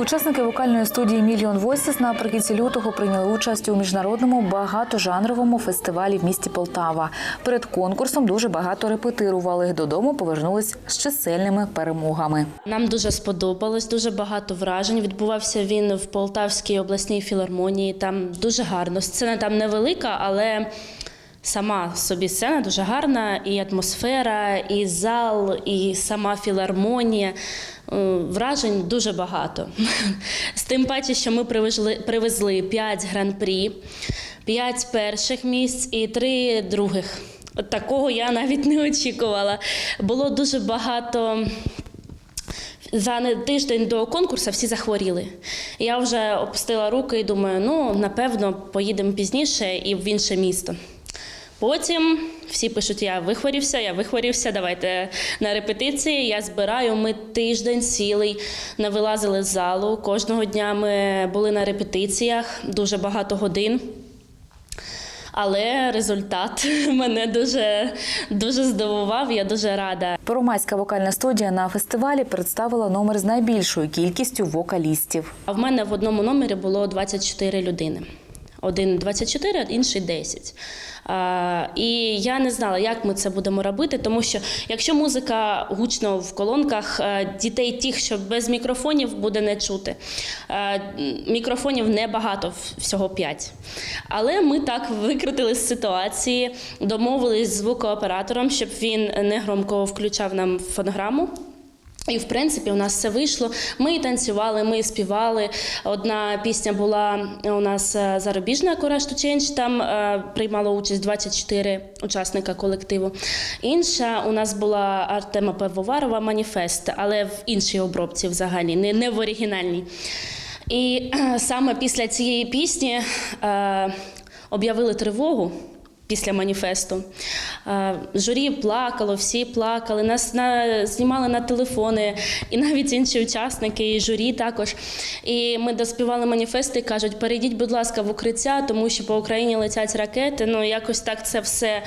Учасники вокальної студії Мільйон Voices наприкінці лютого прийняли участь у міжнародному багатожанровому фестивалі в місті Полтава. Перед конкурсом дуже багато репетирували. Додому повернулись з чисельними перемогами. Нам дуже сподобалось, дуже багато вражень. Відбувався він в Полтавській обласній філармонії. Там дуже гарно. Сцена там невелика, але сама собі сцена дуже гарна, і атмосфера, і зал, і сама філармонія. Е, Вражень дуже багато. З тим паче, що ми привезли, привезли 5 гран-прі, 5 перших місць і 3 других. Такого я навіть не очікувала. Було дуже багато за тиждень до конкурсу всі захворіли. Я вже опустила руки і думаю, ну напевно, поїдемо пізніше і в інше місто. Потім всі пишуть: я вихворівся, я вихворівся, давайте на репетиції. Я збираю. Ми тиждень цілий не вилазили з залу. Кожного дня ми були на репетиціях, дуже багато годин. Але результат мене дуже, дуже здивував. Я дуже рада. Первомайська вокальна студія на фестивалі представила номер з найбільшою кількістю вокалістів. А в мене в одному номері було 24 людини. Один 24, а інший 10. А, і я не знала, як ми це будемо робити, тому що якщо музика гучно в колонках, е, дітей тих, що без мікрофонів буде не чути. Е, Мікрофонів небагато, всього 5. Але ми так викрутили з ситуації, домовились з звукооператором, щоб він не громко включав нам фонограму. І в принципі у нас все вийшло. Ми і танцювали, ми і співали. Одна пісня була у нас е, зарубіжна Courage to Там е, приймало участь 24 учасника колективу. Інша у нас була Артема Пивоварова Маніфест, але в іншій обробці взагалі, не, не в оригінальній. І е, саме після цієї пісні е, об'явили тривогу. Після маніфесту журі плакало, всі плакали, нас на, знімали на телефони, і навіть інші учасники, і журі також. І ми доспівали маніфести і кажуть, перейдіть, будь ласка, в укриття, тому що по Україні летять ракети. Ну якось так це все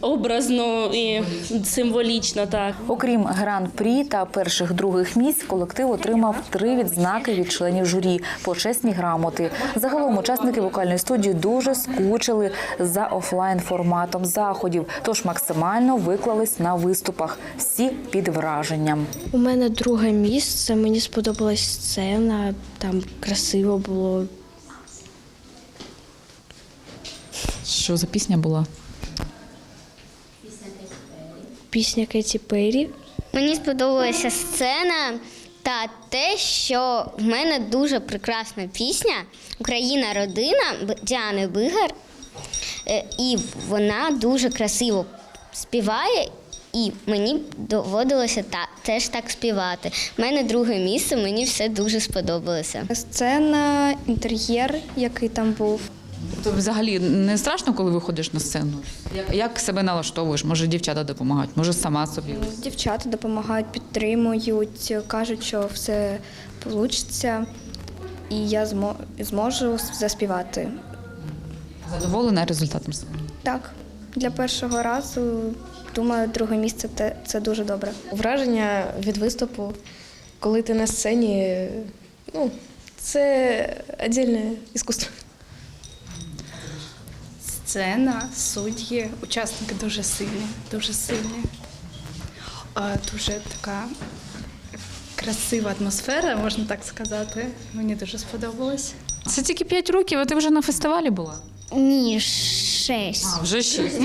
образно і символічно. Так. Окрім гран-прі та перших других місць, колектив отримав три відзнаки від членів журі, почесні грамоти. Загалом учасники вокальної студії дуже скучили за офлайн форматом заходів, тож максимально виклались на виступах. Всі під враженням. У мене друге місце. Мені сподобалась сцена, там красиво було. Що за пісня була? Пісня Кеті Перрі. Мені сподобалася сцена та те, що в мене дуже прекрасна пісня Україна родина Діани Бигар. Е, І вона дуже красиво співає, і мені доводилося та, теж так співати. У мене друге місце, мені все дуже сподобалося. Сцена, інтер'єр, який там був. То взагалі не страшно, коли виходиш на сцену? Як, як себе налаштовуєш? Може, дівчата допомагають, може сама собі. Дівчата допомагають, підтримують, кажуть, що все вийде, і я зможу заспівати. Задоволена результатом? Так, для першого разу, думаю, друге місце це дуже добре. Враження від виступу, коли ти на сцені, ну, це віддільне іскусство. Сцена, судді, учасники дуже сильні, дуже сильні. А, Дуже така красива атмосфера, можна так сказати. Мені дуже сподобалось. Це тільки 5 років, а ти вже на фестивалі була? Ні, шесть. А, вже 6.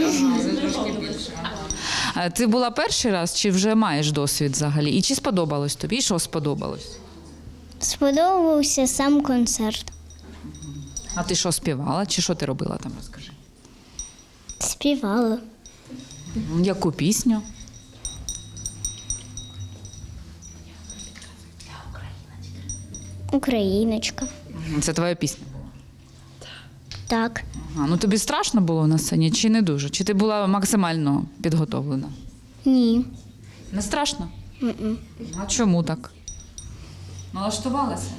Ти була перший раз чи вже маєш досвід взагалі? І чи сподобалось тобі? І що сподобалось? Сподобався сам концерт. А ти що співала? Чи що ти робила там? Розкажи. Співала. Яку пісню? Україночка. Це твоя пісня. Так. А, ну тобі страшно було на сцені, чи не дуже? Чи ти була максимально підготовлена? Ні. Не страшно? А чому так? Налаштувалася?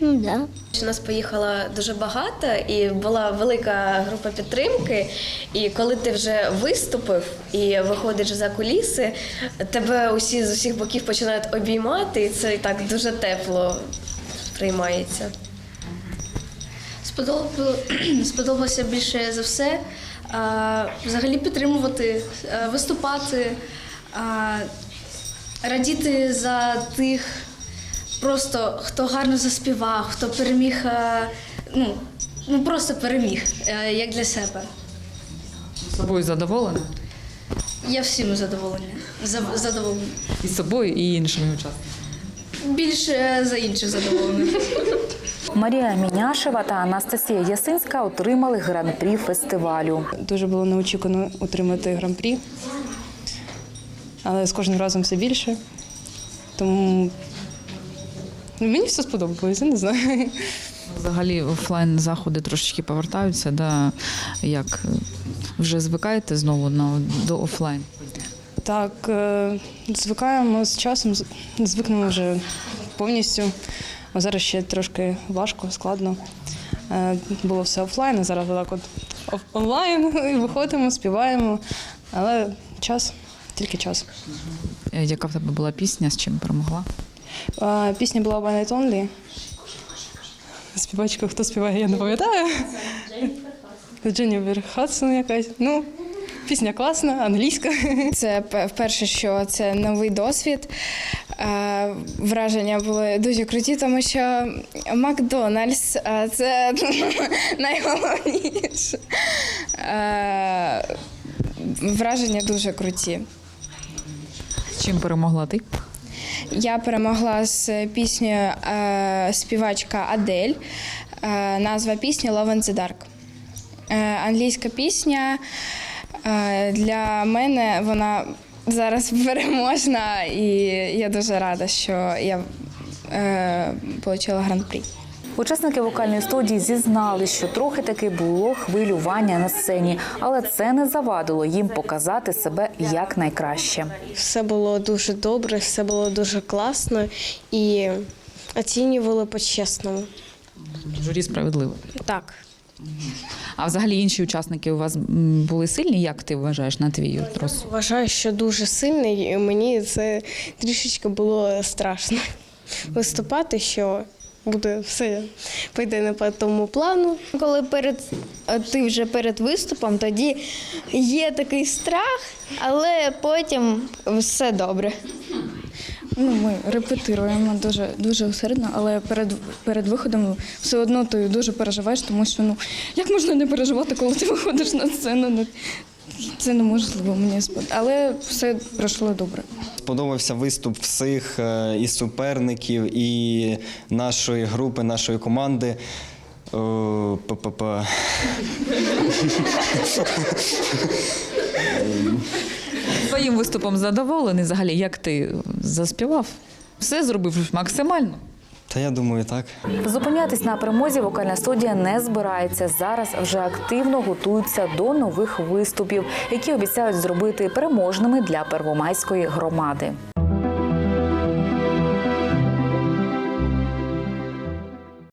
Ну да. У нас поїхало дуже багато і була велика група підтримки. І коли ти вже виступив і виходиш за куліси, тебе усі з усіх боків починають обіймати, і це так дуже тепло приймається. Сподобало- Сподобалося більше за все. а, Взагалі підтримувати, а, виступати, а, радіти за тих, просто хто гарно заспівав, хто переміг, а, ну, ну просто переміг, а, як для себе. З собою задоволена? Я всім задоволена. Задоволена. І з собою, і іншими учасниками. Більше за інших задоволена. Марія Міняшева та Анастасія Ясинська отримали гран-прі фестивалю. Дуже було неочікувано отримати гран-прі, але з кожним разом все більше. Тому ну, мені все сподобалось, я не знаю. Взагалі офлайн заходи трошечки повертаються. Да? Як е, вже звикаєте знову на, до офлайн? Так, е, звикаємо з часом, звикнемо вже повністю. А зараз ще трошки важко, складно. Е, Було все офлайн, а зараз отак от онлайн і виходимо, співаємо. Але час, тільки час. Е, Яка в тебе була пісня, з чим перемогла? Пісня була One Night Only. Співачка, хто співає, я не пам'ятаю. Дженніфер Хадсон якась. Ну, пісня класна, англійська. Це пе- вперше, що це новий досвід. Е, Враження були дуже круті, тому що Макдональдс е, це найголовніше. Е, Враження дуже круті. Чим перемогла ти? Я перемогла з піснею співачка Адель. Назва пісні Love in the Dark. Англійська пісня для мене вона зараз переможна, і я дуже рада, що я е, отримала гран-прі. Учасники вокальної студії зізнали, що трохи таки було хвилювання на сцені, але це не завадило їм показати себе як найкраще. Все було дуже добре, все було дуже класно і оцінювали по-чесному. Журі справедливо. Так. А взагалі інші учасники у вас були сильні? Як ти вважаєш на твій розсуд? Вважаю, що дуже сильний, і мені це трішечки було страшно виступати, що буде все пойде не по тому плану. Коли перед ти вже перед виступом, тоді є такий страх, але потім все добре. Ну, ми репетируємо дуже дуже усердно, але перед, перед виходом все одно ти дуже переживаєш, тому що ну як можна не переживати, коли ти виходиш на сцену? Ну, Це неможливо мені спод... Але все пройшло добре. Сподобався виступ всіх е, і суперників, і нашої групи, нашої команди. Па-па-па. Своїм виступом задоволений взагалі, як ти заспівав? Все зробив максимально. Та я думаю, так. Зупинятись на перемозі вокальна студія не збирається. Зараз вже активно готуються до нових виступів, які обіцяють зробити переможними для первомайської громади.